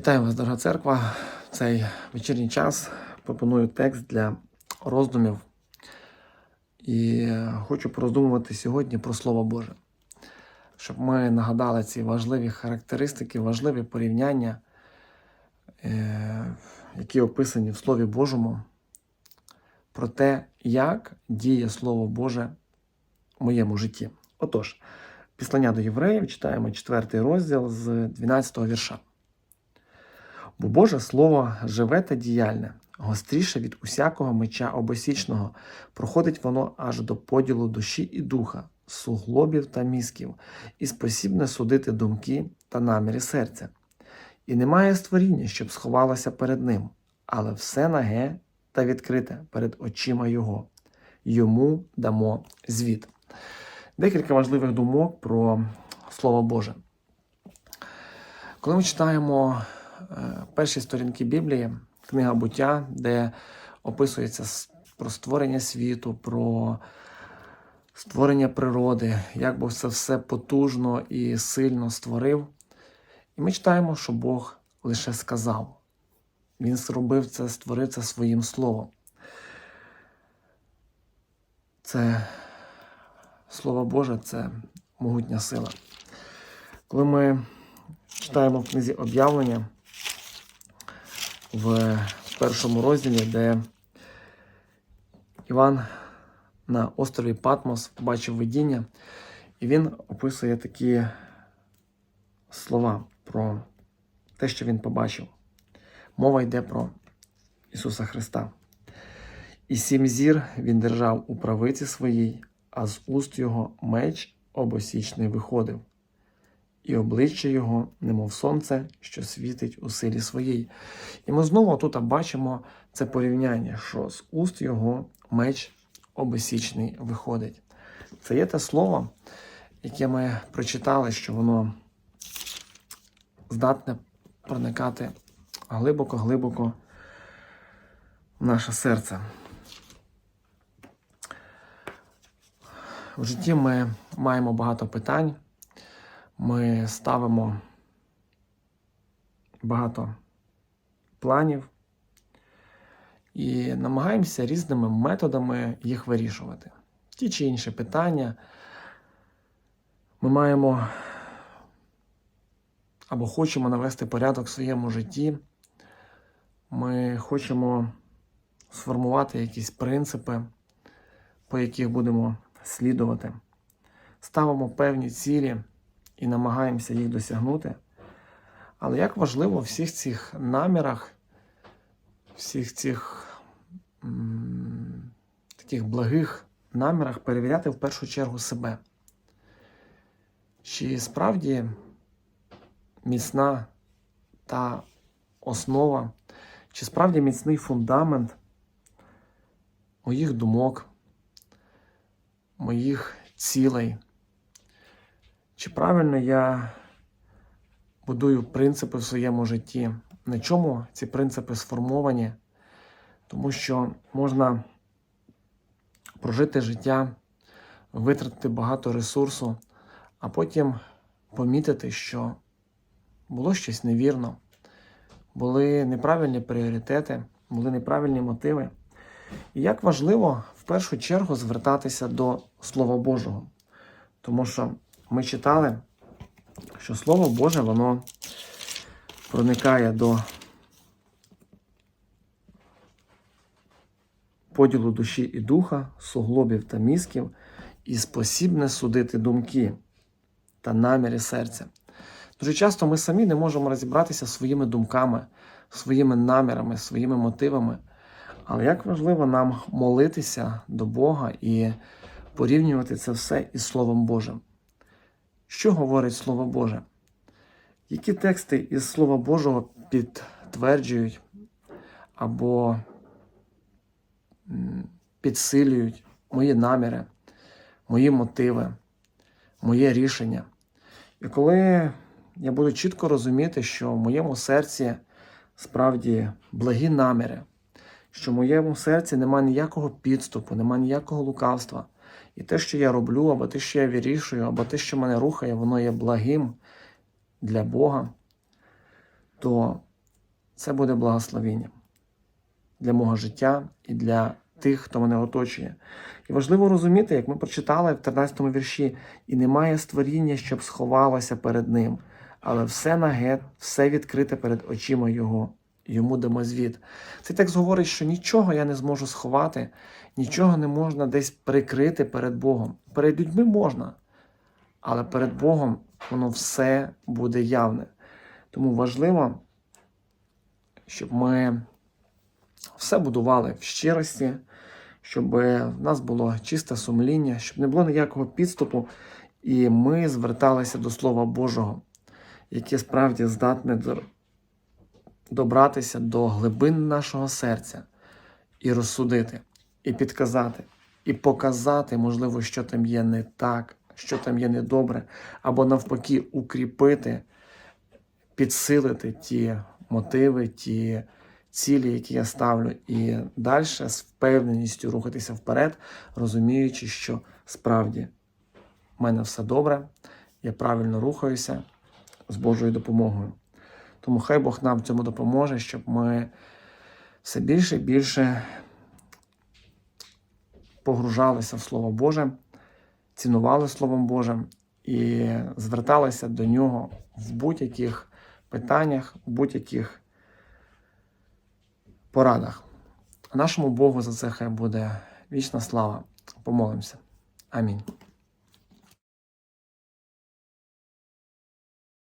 Вітаю вас, дорога церква. В цей вечірній час пропоную текст для роздумів. І хочу пороздумувати сьогодні про Слово Боже, щоб ми нагадали ці важливі характеристики, важливі порівняння, е, які описані в Слові Божому, про те, як діє Слово Боже в моєму житті. Отож, післання до євреїв читаємо 4 розділ з 12 вірша. Бо Боже Слово живе та діяльне, гостріше від усякого меча обосічного, проходить воно аж до поділу душі і духа, суглобів та мізків, і спосібне судити думки та наміри серця. І немає створіння, щоб сховалося перед ним, але все наге та відкрите перед очима Його. Йому дамо звіт. Декілька важливих думок про Слово Боже. Коли ми читаємо перші сторінки Біблії, книга буття, де описується про створення світу, про створення природи, як Бог це все потужно і сильно створив. І ми читаємо, що Бог лише сказав. Він зробив це, створив це своїм словом. Це Слово Боже це могутня сила. Коли ми читаємо в книзі об'явлення в першому розділі, де Іван на острові Патмос побачив видіння, і він описує такі слова про те, що він побачив. Мова йде про Ісуса Христа. І сім зір він держав у правиці своїй, а з уст його меч обосічний виходив, і обличчя його, немов сонце, що світить у силі своїй. І ми знову тут бачимо це порівняння, що з уст його меч обосічний виходить. Це є те слово, яке ми прочитали, що воно здатне проникати глибоко-глибоко в наше серце. В житті ми маємо багато питань, ми ставимо багато планів і намагаємося різними методами їх вирішувати. Ті чи інші питання ми маємо або хочемо навести порядок в своєму житті. Ми хочемо сформувати якісь принципи, по яких будемо слідувати. Ставимо певні цілі і намагаємося їх досягнути. Але як важливо в всіх цих намірах, всіх цих таких благих намірах перевіряти в першу чергу себе. Чи справді міцна та основа, чи справді міцний фундамент моїх думок, моїх цілей? Чи правильно я будую принципи в своєму житті? На чому ці принципи сформовані? Тому що можна прожити життя, витратити багато ресурсу, а потім помітити, що було щось невірно, були неправильні пріоритети, були неправильні мотиви. І як важливо в першу чергу звертатися до Слова Божого. Тому що ми читали, що Слово Боже, воно проникає до поділу душі і духа, суглобів та мізків, і спосібне судити думки та наміри серця. Дуже часто ми самі не можемо розібратися своїми думками, своїми намірами, своїми мотивами. Але як важливо нам молитися до Бога і порівнювати це все із Словом Божим. Що говорить Слово Боже? Які тексти із Слова Божого підтверджують або підсилюють мої наміри, мої мотиви, моє рішення? І коли я буду чітко розуміти, що в моєму серці справді благі наміри, що в моєму серці немає ніякого підступу, немає ніякого лукавства. І те, що я роблю, або те, що я вирішую, або те, що мене рухає, воно є благим для Бога, то це буде благословенням для мого життя і для тих, хто мене оточує. І важливо розуміти, як ми прочитали в 13 вірші, і немає створіння, щоб сховалося перед ним, але все наге, все відкрите перед очима Його. Йому дамо звіт. Цей текст говорить, що нічого я не зможу сховати, нічого не можна десь прикрити перед Богом. Перед людьми можна, але перед Богом воно все буде явне. Тому важливо, щоб ми все будували в щирості, щоб в нас було чисте сумління, щоб не було ніякого підступу, і ми зверталися до Слова Божого, яке справді здатне добратися до глибин нашого серця і розсудити, і підказати, і показати, можливо, що там є не так, що там є недобре, або навпаки, укріпити, підсилити ті мотиви, ті цілі, які я ставлю, і далі з впевненістю рухатися вперед, розуміючи, що справді в мене все добре, я правильно рухаюся з Божою допомогою. Тому хай Бог нам в цьому допоможе, щоб ми все більше і більше погружалися в Слово Боже, цінували Словом Божим і зверталися до нього в будь-яких питаннях, в будь-яких порадах. Нашому Богу за це хай буде вічна слава. Помолимося. Амінь.